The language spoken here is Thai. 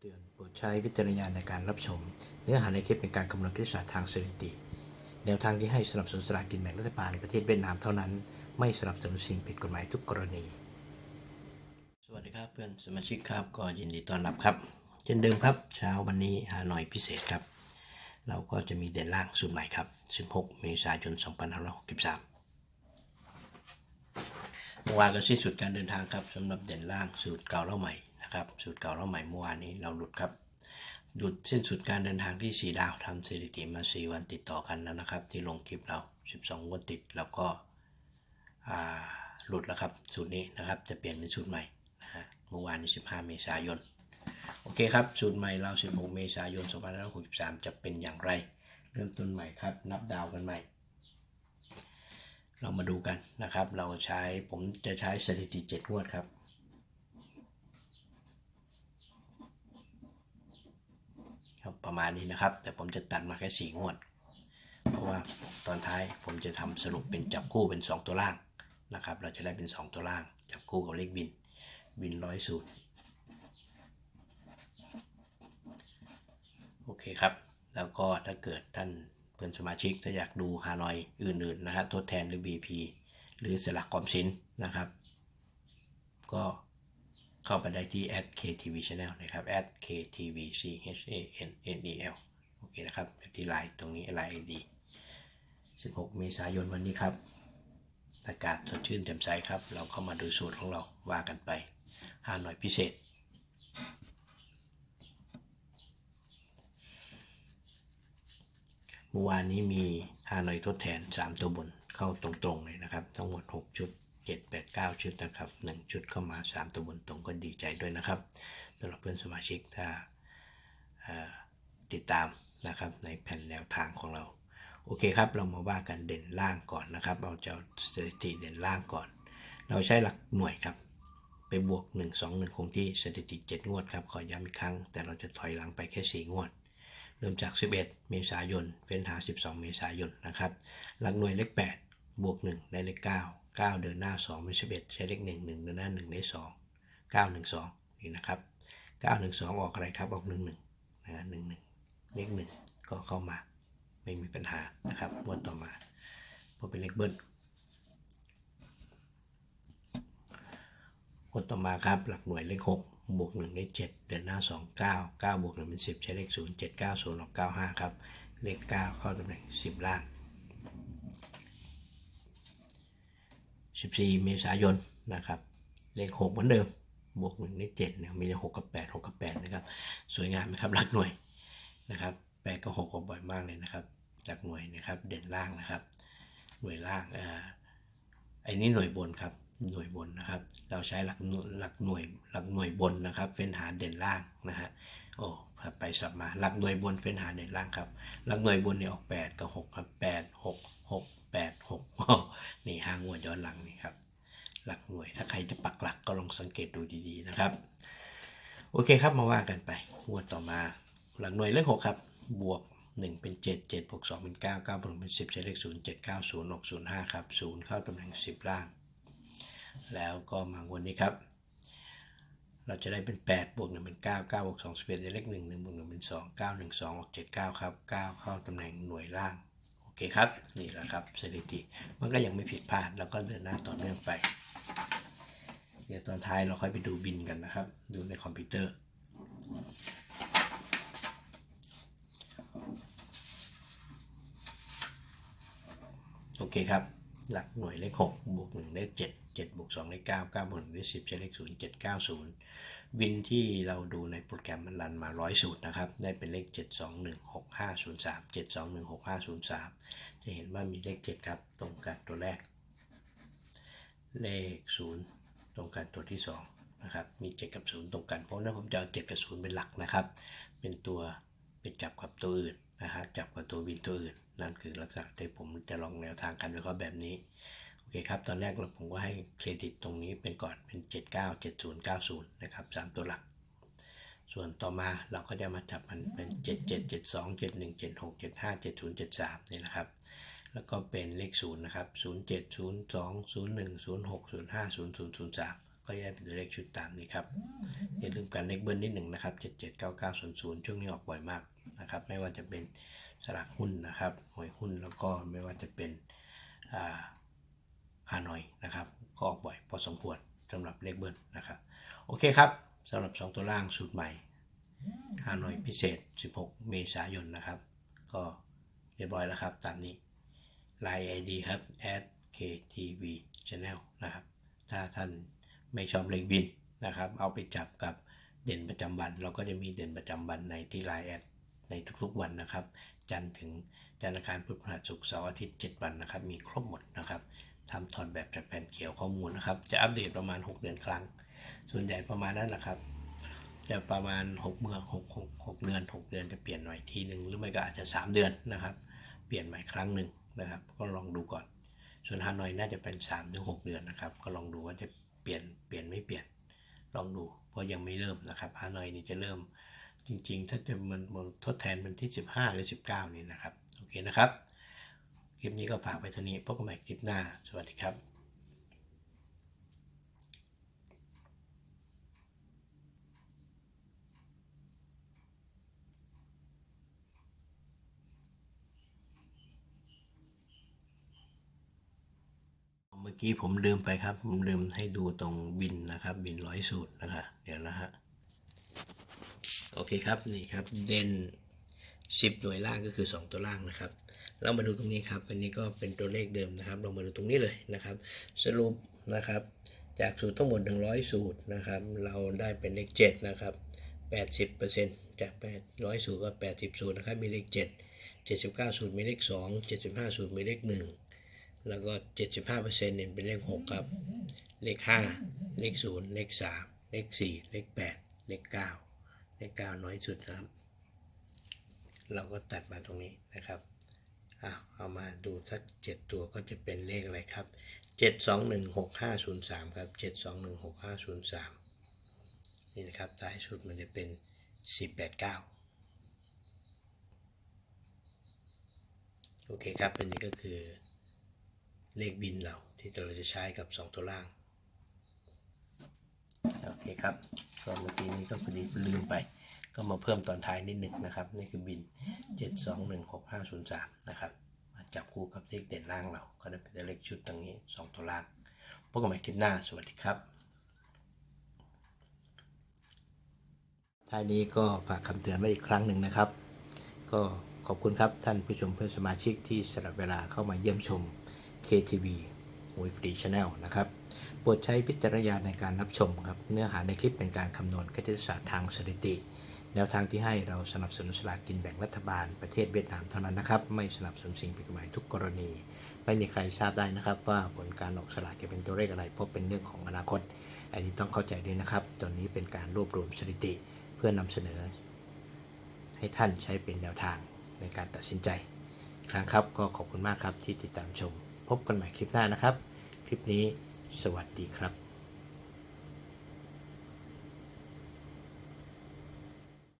เตือนโปรดใช้วิจารณญาณในการรับชม เนื้อหาในคลิปเป็นการคำนวณคณิตศาสตร์ทางสถิติ แนวทางที่ให้สนับสนุนสลากกินแบ่งรัฐบาลในประเทศเวียดนามเท่านั้น ไม่สนับสนุนสิ่งผิดกฎหมายทุกกรณี สวัสดีครับเพื่อนสมาชิกครับก็ยินดีต้อนรับครับ เช่นเดิมครับ เช้าวันนี้หาน่อยพิเศษครับ เราก็จะมีเด่นล่างสูตรใหม่ครับ 16 เมษายน 2563เมื่อวานก็สิ้นสุดการเดินทางครับสำหรับเด่นล่างสูตรเก่าเล่าใหม่ นะครับ สูตรเก่าเล่าใหม่เมื่อวานนี้เราหลุดครับหลุดสิ้นสุดการเดินทางที่ 4 ดาวทำสถิติมา 4 วันติดต่อกันแล้วนะครับ ที่ลงคลิปเรา 12 วันติดแล้วก็หลุดแล้วครับสูตรนี้นะครับ จะเปลี่ยนเป็นสูตรใหม่นะฮะเมื่อวานนี้ 15 เมษายน โอเคครับ สูตรใหม่เรา 16 เมษายน 2563 จะเป็นอย่างไร เริ่มต้นใหม่ครับ นับดาวกันใหม่ เรามาดูกันนะครับ เราใช้ผมจะใช้สถิติ 7 งวดครับ ประมาณนี้นะครับ แต่ผมจะตัดมาแค่สี่งวด เพราะว่าตอนท้ายผมจะทำสรุปเป็นจับคู่เป็น 2 ตัวล่างนะครับ เราจะได้เป็น 2 ตัวล่าง จับคู่กับเลขบิน บินร้อยสูตรโอเคครับ แล้วก็ถ้าเกิดท่านเพื่อนสมาชิกถ้าอยากดูฮานอยอื่นๆนะครับทดแทนหรือ BP หรือสลักกอมสินนะครับ ก็ เข้าไปได้ที่ @ktv channel นะครับ @ktv c h a n n e l โอเคนะครับที่ไลน์ตรงนี้ไลน์ ID 16 เมษายนวันนี้ครับ อากาศสดชื่นแจ่มใสครับ เราเข้ามาดูสูตรของเราว่ากันไปหาหน่อยพิเศษ เมื่อวานนี้มีฮานอยทดแทน 3 ตัวบนเข้าตรงๆเลยนะครับ ทั้งหมด 6 ชุด 7 8 9 ชุดนะครับ 1 ชุดเข้ามา 3ตัวบนตรงก็ดีใจด้วยนะครับสำหรับเพื่อนสมาชิกถ้าติดตามนะครับในแผ่นแนวทางของเรา โอเคครับ เรามาว่ากันเด่นล่างก่อนนะครับ เราจะเอาสถิติเด่นล่างก่อน เราใช้หลักหน่วยครับ ไปบวก 1 2 1 คงที่สถิติ 7 งวดครับ ขอย้ำอีกครั้ง แต่เราจะถอยหลังไปแค่ 4 งวด เริ่มจาก 11 เมษายนเฟ้นหา 12 เมษายนนะครับ หลักหน่วยเลข 8 บวก 1 ได้เลข 9 9 เดินหน้า 2 เป็น 11 ใช้เลข 1 1 เดินหน้า 1 ได้ 2 9 1 2 นี่นะครับ 9 1 2 ออกอะไรครับ ออก 1 1นะ1 1 เลข 1 ก็เข้ามา ไม่มีปัญหานะครับงวดต่อมาเพราะเป็นเลขเบิ้ลงวดต่อมาครับ หลักหน่วยเลข 6 บวก 1 ได้ 7 เดินหน้า 2 9 9 บวก1เป็น 10 ใช้เลข 0 7 9 0ออก95 ครับ เลข 9 เข้าตำแหน่ง 10 ล่าง 14 เมษายนนะครับเลข6เหมือนเดิม บวก1ได้7เนี่ยมีเลข6กับ 8 6 กับ8นะครับสวยงามไหมครับหลักหน่วยนะครับ8กับ6ออกบ่อยมากเลยนะครับ จากหน่วยนะครับเด่นล่างนะครับหน่วยล่างอ่าไอ้นี่หน่วยบนครับหน่วยบนนะครับ เราใช้หลักหน่วยหลักหน่วยหลักหน่วยบนนะครับเฟ้นหาเด่นล่างนะฮะโอ้ครับไปสับมาหลักหน่วยบนเฟ้นหาเด่นล่างครับหลักหน่วยบนเนี่ยออก 8 กับ 6 ครับ 8 6 6 8 6โอ้นี่ห้างวดย้อนหลังนี่ครับ หลักหน่วย ถ้าใครจะปักหลักก็ลองสังเกตดูดีๆนะครับ โอเคครับมาว่ากันไปงวดต่อมา หลักหน่วยเลข6ครับ บวก1เป็น7 7บวก2เป็น9 9บวกเป็น10ใช้เลข0 7 9 0 6 0 5ครับ0เข้าตำแหน่ง10ล่าง แล้วก็มางวดนี้ครับเราจะได้เป็น 8 บวก1เป็น 9 9 บวก2 11ได้เลข1 1บวก1เป็น 2 9 1 2 ออก 7 9 ครับ 9 เข้าตำแหน่งหน่วยล่าง อเคครับ นี่แหละครับสถิติมันก็ยังไม่ผิดพลาดแล้วก็เดินหน้าต่อเนื่องไปเดี๋ยวตอนท้ายเราค่อยไปดูบินกันนะครับ ดูในคอมพิวเตอร์โอเคครับ หลักหน่วยเลข6บวก1ได้7 7บวก2ได้9 9บวก1ได้10ใช้เลข0 7 9 0 วินที่เราดูในโปรแกรมมันรันมา 100 สูตรนะครับ ได้เป็นเลข 7 2 1 6 5 0 3 7 2 1 6 5 0 3 จะเห็นว่ามีเลข 7 ครับ ตรงกันตัวแรก เลข 0 ตรงกันตัวที่ 2 นะครับ มี 7 กับ 0 ตรงกัน เพราะนั้นผมจะเอา 7 กับ 0 เป็นหลักนะครับ เป็นตัวไปจับกับตัวอื่นนะฮะจับกับตัววินตัวอื่น นั่นคือลักษณะที่ผมจะลองแนวทางการวิเคราะห์แบบนี้ อเคครับตอนแรกผมก็ให้เครดิตตรงนี้เป็นก่อนเป็น 79 70 90 นะครับ 3 ตัวหลัก ส่วนต่อมาเราก็จะมาจับมันเป็น 77 72 71 76 75 70 73นี่นะครับ แล้วก็เป็นเลข 0 นะครับ 07 02 01 06 05 00 03 ก็จะเป็นตัวเลขชุดตามนี้ครับ อย่าลืมการเลขเบิ้ลนิดหนึ่งนะครับ 779900 ช่วงนี้ออกบ่อยมากนะครับ ไม่ว่าจะเป็นสลากหุ้นนะครับหวยหุ้นแล้วก็ไม่ว่าจะเป็นอ่า ฮานอยนะครับ ก็ออกบ่อยพอสมควรสำหรับเลขเบิ้ลนะครับ โอเคครับสำหรับ 2 ตัวล่างสูตรใหม่ฮานอยพิเศษ 16 เมษายนนะครับ ก็เรียบร้อยแล้วครับ ตามนี้ Line ID ครับ @ktv channel นะครับ ถ้าท่านไม่ชอบเลขบินนะครับ เอาไปจับกับเด่นประจำวัน เราก็จะมีเด่นประจำวันในที่ Line แอดในทุกๆวันนะครับ จันทร์ถึงจันทร์อังคารพุธพฤหัสศุกร์เสาร์อาทิตย์ 7 วันนะครับ มีครบหมดนะครับ ทำถอนแบบจากแผ่นเขียวข้อมูลนะครับ จะอัปเดตประมาณ 6 เดือนครั้ง ส่วนใหญ่ประมาณนั้นแหละครับ จะประมาณ6เมื่อ6 6 6เดือน6เดือนจะเปลี่ยนหน่อยทีหนึ่งหรือไม่ก็อาจจะ 3 เดือนนะครับ เปลี่ยนใหม่ครั้งหนึ่งนะครับ ก็ลองดูก่อน ส่วนฮานอยน่าจะเป็น3ถึง6เดือนนะครับ ก็ลองดูว่าจะเปลี่ยนเปลี่ยนไม่เปลี่ยน ลองดูเพราะยังไม่เริ่มนะครับฮานอยนี่จะเริ่มจริงๆ ถ้าจะมันทดแทนมันที่ 15 หรือ 19 นี่นะครับ โอเคนะครับ คลิปนี้ก็ฝากไว้เท่านี้พบกันใหม่คลิปหน้า สวัสดีครับเมื่อกี้ผมลืมไปครับ ผมลืมให้ดูตรงบินนะครับ บินร้อยสูตรนะครับเดี๋ยวนะฮะ โอเคครับ นี่ครับ เด่นสิบหน่วยล่างก็คือ 2 ตัวล่างนะครับ เรามาดูตรงนี้ครับอันนี้ก็เป็นตัวเลขเดิมนะครับ เรามาดูตรงนี้เลยนะครับ สรุปนะครับ จากสูตรทั้งหมด 100 สูตรนะครับ เราได้เป็นเลข7นะครับ80%จาก 800 สูตรก็ 80 สูตรนะครับ มีเลข 7 79 สูตรมีเลข 2 75 สูตรมีเลข 1 แล้วก็ 75%เนี่ยเป็นเลข 6 ครับ เลข 5 เลข 0 เลข 3 เลข 4 เลข 8 เลข 9 เลข 9 น้อยสุดนะครับ เราก็ตัดมาตรงนี้นะครับ อาเอามาดูสัก7ตัวก็จะเป็นเลขอะไรครับ7216503ครับ7216503นี่นะครับท้ายสุดมันจะเป็น489โอเคครับอันนี้ก็คือเลขบินเราที่เราจะใช้กับ 2 ตัวล่าง โอเคครับก็เมื่อกี้นี้ก็พอดีลืมไป ก็มาเพิ่มตอนท้ายนิดหนึ่งนะครับ นี่คือบิน 7216503 นะครับมาจับคู่กับเลขเด่นล่างเรา ก็ได้เป็นเลขชุดตรงนี้ 2 ตัวล่างพบกันใหม่คลิปหน้า สวัสดีครับท้ายนี้ก็ฝากคำเตือนไว้อีกครั้งหนึ่งนะครับ ก็ขอบคุณครับท่านผู้ชมเพื่อนสมาชิกที่สละเวลาเข้ามาเยี่ยมชม KTV มวยฟรีช n แนลนะครับ โปรดใช้พิจารณญาณในการรับชมครับ เนื้อหาในคลิปเป็นการคำนวณคณิตศาสตร์ทางสถิติ แนวทางที่ให้เราสนับสนุนสลากกินแบ่งรัฐบาลประเทศเวียดนามเท่านั้นนะครับ ไม่สนับสนุนสิ่งผิดกฎหมายทุกกรณี ไม่มีใครทราบได้นะครับ ว่าผลการออกสลากจะเป็นตัวเลขอะไร เพราะเป็นเรื่องของอนาคต อันนี้ต้องเข้าใจด้วยนะครับ ตอนนี้เป็นการรวบรวมสถิติ เพื่อนำเสนอ ให้ท่านใช้เป็นแนวทางในการตัดสินใจครั้งครับก็ขอบคุณมากครับที่ติดตามชม พบกันใหม่คลิปหน้านะครับ คลิปนี้สวัสดีครับ